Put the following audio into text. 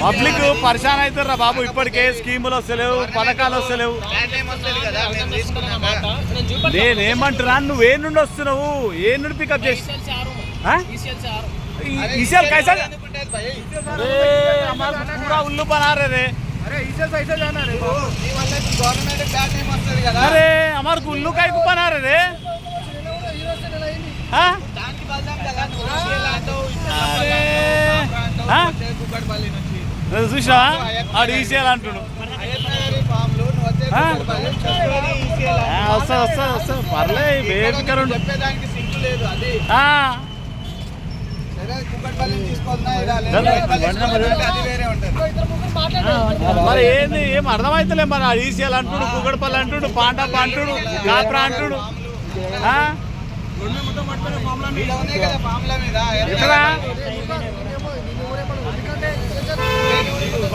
Public పరిశాన్ అవుతారా బాబు ఇప్పటికే? స్కీములు వస్తలేవు పథకాలు వస్తలేవు నేనేమంటున్నా నువ్వు ఏ నుండి వస్తున్నావు? ఏ నుండి పికప్ చేసి అరే అమర్ ఉల్లు కాయ పనారే అరే. చూసా ఆడు ఈసీఎల్ అంటుడు వస్తా పర్లే వేదికలు మరి ఏంది? ఏం అర్థమైతలే మరి. ఆడు ఈసీఎల్ అంటుడు కుగడపల్లి అంటుడు పాండప్ప అంటుడు కాప్రా అంటుడు ఎక్కడ?